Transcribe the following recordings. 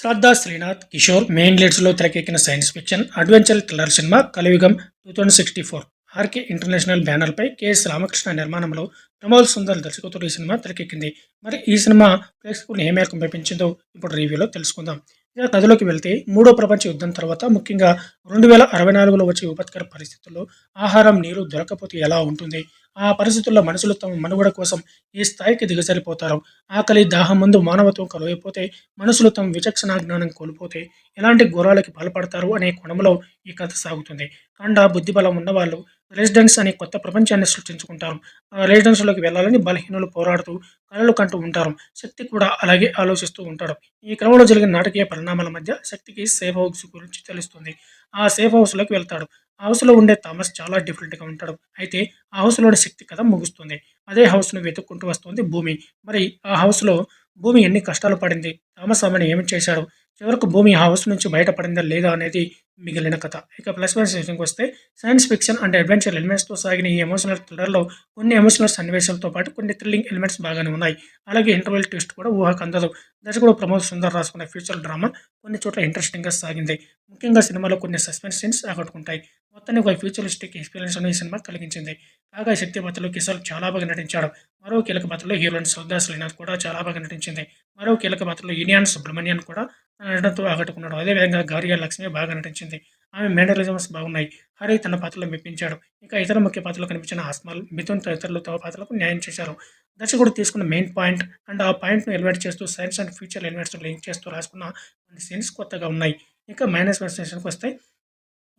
శ్రద్ధా Srinath Kishore main లీడ్స్లో తెరకెక్కిన science fiction adventure thriller cinema Kaliyugam two thousand sixty four. RK international బ్యానర్పై KS Ramakrishna నిర్మాణంలో ప్రమోద్ సుందర్ దర్శకత్వం ఈ సినిమా తెరకెక్కింది. మరి ఈ సినిమా ప్రేక్షకులను ఏ మేరకు పంపించిందో ఇప్పుడు రివ్యూలో తెలుసుకుందాం. ఇక కథలోకి వెళ్తే మూడో ప్రపంచ యుద్ధం తర్వాత ముఖ్యంగా రెండు వేల అరవై నాలుగులో వచ్చే విపత్కర పరిస్థితుల్లో ఆహారం నీరు దొరకపోతే ఎలా ఉంటుంది? ఆ పరిస్థితుల్లో మనుషులు తమ మనుగడ కోసం ఏ స్థాయికి దిగజారిపోతారో. ఆకలి దాహం ముందు మానవత్వం కలువైపోతే మనుషులు తమ విచక్షణ జ్ఞానం కోల్పోతే ఎలాంటి ఘోరాలకి పాల్పడతారు అనే కోణంలో ఈ కథ సాగుతుంది. కండ బుద్ధిబలం ఉన్నవాళ్ళు రెసిడెన్స్ అనే కొత్త ప్రపంచాన్ని సృష్టించుకుంటారు. ఆ రెసిడెన్స్లోకి వెళ్ళాలని బలహీనులు పోరాడుతూ కళలు కంటూ ఉంటారు. శక్తి కూడా అలాగే ఆలోచిస్తూ ఉంటాడు. ఈ క్రమంలో జరిగిన నాటకీయ పరిణామాల మధ్య శక్తికి సేఫ్ హౌస్ గురించి తెలుస్తుంది. ఆ సేఫ్ హౌస్లోకి వెళ్తాడు. హౌస్లో ఉండే థామస్ చాలా డిఫరెంట్గా ఉంటాడు. అయితే ఆ హౌస్లోని శక్తి కథ ముగుస్తుంది. అదే హౌస్ను వెతుక్కుంటూ వస్తుంది భూమి. మరి ఆ హౌస్లో భూమి ఎన్ని కష్టాలు పడింది? థామస్ ఆమెను ఏమి చేశాడు? చివరకు భూమి ఆ హౌస్ నుంచి బయటపడిందా లేదా అనేది మిగిలిన కథ. ఇక ప్లస్ వన్ సెషన్కి వస్తే సైన్స్ ఫిక్షన్ అండ్ అడ్వెంచర్ ఎలిమెంట్స్తో సాగిన ఈ ఎమోషనల్ థ్రిల్లర్లో కొన్ని ఎమోషనల్ సన్నివేశాలతో పాటు కొన్ని థ్రిల్లింగ్ ఎలిమెంట్స్ బాగానే ఉన్నాయి. అలాగే ఇంటర్వెల్ ట్విస్ట్ కూడా ఊహకు అందదు. దర్శకుడు ప్రమోద్ సుందర్ రాసుకున్న ఫ్యూచర్ డ్రామా కొన్ని చోట్ల ఇంట్రెస్టింగ్గా సాగింది. ముఖ్యంగా సినిమాలో కొన్ని సస్పెన్స్ సీన్స్ ఆకట్టుకుంటాయి. మొత్తానికి ఒక ఫ్యూచరిస్టిక్ ఎక్స్పీరియన్స్ ఈ సినిమా కలిగించింది కాగా శక్తి పాత్రలో కిషోర్ చాలా బాగా నటించాడు. మరో కీలక పాత్రలో హీరోయిన్ శ్రద్ధా శ్రీనాథ్ కూడా చాలా బాగా నటించింది. మరో కీలక పాత్రలో యూనియన్ సుబ్రహ్మణ్యన్ కూడా నటనతో ఆకట్టుకున్నాడు. అదేవిధంగా గారియా లక్ష్మి బాగా నటించింది. ఆమె మేనరిజమ్స్ బాగున్నాయి. హరి తన పాత్రలో మెప్పించాడు. ఇక ఇతర ముఖ్య పాత్రలో కనిపించిన ఆస్మాల్ మిథున్ తదితరులు తమ పాత్రలకు న్యాయం చేశారు. దర్శకుడు తీసుకున్న మెయిన్ పాయింట్ అండ్ ఆ పాయింట్ను ఎలివేట్ చేస్తూ science and future elements link చేస్తూ రాసుకున్న కొన్ని సీన్స్ కొత్తగా ఉన్నాయి. ఇంకా మైనస్ వెర్షన్కి వస్తే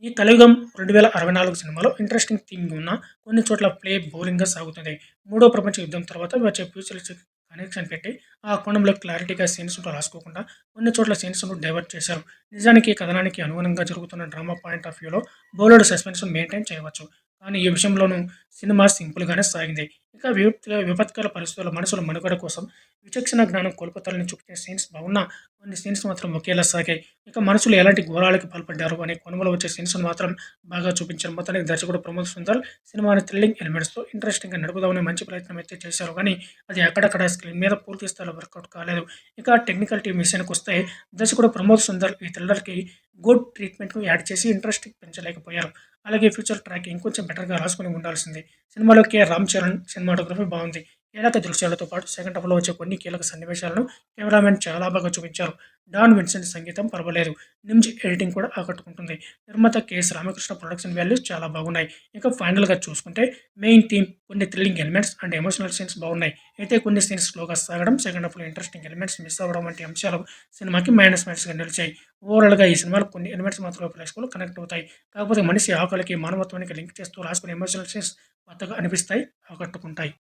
ఈ కలియుగం రెండు వేల అరవై నాలుగు సినిమాలో ఇంట్రెస్టింగ్ థీమ్ ఉన్న కొన్ని చోట్ల ప్లే బోరింగ్గా సాగుతుంది. మూడో ప్రపంచ యుద్ధం తర్వాత వచ్చే ఫ్యూచర్ కనెక్షన్ పెట్టి ఆ కోణంలో క్లారిటీగా సీన్స్ రాసుకోకుండా కొన్ని చోట్ల సీన్స్ డైవర్ట్ చేశారు. నిజానికి కథనానికి అనుగుణంగా జరుగుతున్న డ్రామా పాయింట్ ఆఫ్ వ్యూలో బౌలర్డ్ సస్పెన్స్ మెయింటైన్ చేయవచ్చు. కానీ ఈ విషయంలోనూ సినిమా సింపుల్గానే సాగింది. ఇక విపత్ విపత్కర పరిస్థితుల్లో మనుషుల మనుగడ కోసం విచక్షణ జ్ఞానం కోల్పోతారని చూపించే సీన్స్ బాగున్నా కొన్ని సీన్స్ మాత్రం ఒకేలా సాగాయి. ఇక మనుషులు ఎలాంటి ఘోరాలకు పాల్పడ్డారు అనే కొనుగోలు వచ్చే సీన్స్ మాత్రం బాగా చూపించారు. మొత్తానికి దర్శకుడు ప్రమోద్ సుందర్ సినిమాని థ్రిల్లింగ్ ఎలిమెంట్స్తో ఇంట్రెస్టింగ్గా నడుపుదామని మంచి ప్రయత్నం అయితే చేశారు కానీ అది అక్కడక్కడ స్క్రీన్ మీద పూర్తి స్థాయిలో వర్కౌట్ కాలేదు. ఇక టెక్నికల్ టీం విషయానికి వస్తే దర్శకుడు ప్రమోద్ సుందర్ ఈ థ్రిల్లర్కి గుడ్ ట్రీట్మెంట్ను యాడ్ చేసి ఇంట్రెస్టింగ్ పెంచలేకపోయారు. అలాగే ఫ్యూచర్ ట్రాక్ ఇంకొంచెం బెటర్గా రాసుకుని ఉండాల్సింది. సినిమాలో కే. రామ్ చరణ్ సినిమాటోగ్రఫీ బాగుంది. కీలక దృశ్యాలతో పాటు సెకండ్ హాఫ్లో వచ్చే కొన్ని కీలక సన్నివేశాలను కెమెరామెన్ చాలా బాగా చూపించారు. డాన్ విన్సెంట్ సంగీతం పర్వాలేదు. నిమ్జ్ ఎడిటింగ్ కూడా ఆకట్టుకుంటుంది. నిర్మాత కెఎస్ రామకృష్ణ ప్రొడక్షన్ వాల్యూస్ చాలా బాగున్నాయి. ఇంకా ఫైనల్గా చూసుకుంటే మెయిన్ థీమ్ కొన్ని thrilling elements and emotional scenes బాగున్నాయి. అయితే కొన్ని సీన్స్ స్లోగా సాగడం సెకండ్ హాఫ్లో ఇంట్రెస్టింగ్ ఎలిమెంట్స్ మిస్ అవ్వడం వంటి అంశాలు సినిమాకి మైనస్ మైనస్గా నిలిచాయి. ఓవరాల్గా ఈ సినిమాలో కొన్ని ఎలిమెంట్స్ మాత్రమే ప్రేక్షకులు కనెక్ట్ అవుతాయి. కాకపోతే మనిషి ఆకలికి మానవత్వానికి లింక్ చేస్తూ రాసుకునే ఎమోషనల్ సీన్స్ కొత్తగా అనిపిస్తాయి ఆకట్టుకుంటాయి.